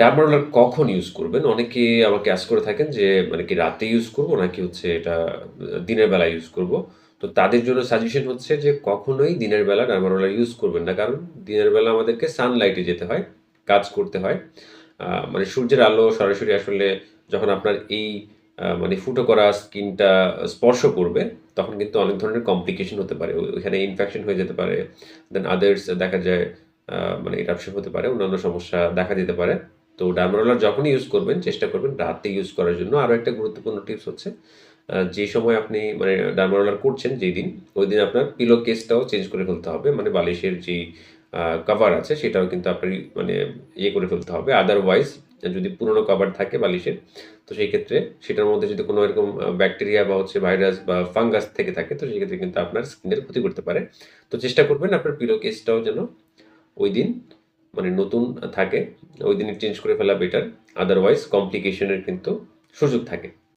Derma roller কখন use করবেন? অনেকে আমাকে আস্ক করে থাকেন যে মানে কি রাতে ইউজ করব নাকি হচ্ছে এটা দিনের বেলা ইউজ করব? তো তাদের জন্য সাজেশন হচ্ছে যে কখনোই দিনের বেলা ডার্মারোলার ইউজ করবেন না। কারণ দিনের বেলা আমাদেরকে সানলাইটে যেতে হয়, কাজ করতে হয়। মানে সূর্যের আলো সরাসরি আসলে যখন আপনার এই মানে ফুটো করা স্কিনটা স্পর্শ করবে, তখন কিন্তু অনেক ধরনের কমপ্লিকেশন হতে পারে। ওইখানে ইনফেকশন হয়ে যেতে পারে। দেন আদার্স দেখা যায় মানে এরাপশন হতে পারে। অন্যান্য সমস্যা দেখা দিতে পারে। তো ডার্মারোলার যখনই ইউজ করবেন চেষ্টা করবেন রাতে ইউজ করার জন্য। আরও একটা গুরুত্বপূর্ণ টিপস হচ্ছে যে সময় আপনি মানে ডার্মারোলার করছেন যেই দিন ওই দিন আপনার পিলো কেসটাও চেঞ্জ করে ফেলতে হবে। মানে বালিশের যে কভার আছে সেটাও কিন্তু আপনার মানে ইয়ে করে ফেলতে হবে। আদারওয়াইজ যদি পুরনো কভার থাকে বালিশের, তো সেই ক্ষেত্রে সেটার মধ্যে যদি কোনো এরকম ব্যাকটেরিয়া বা হচ্ছে ভাইরাস বা ফাঙ্গাস থেকে থাকে তো সেক্ষেত্রে কিন্তু আপনার স্কিনের ক্ষতি করতে পারে। তো চেষ্টা করবেন আপনার পিলো কেসটাও যেন ওইদিন মানে নতুন থাকে। ওই দিনে চেঞ্জ করে ফেলা বেটার। আদারওয়াইজ কমপ্লিকেশনের কিন্তু সুযোগ থাকে।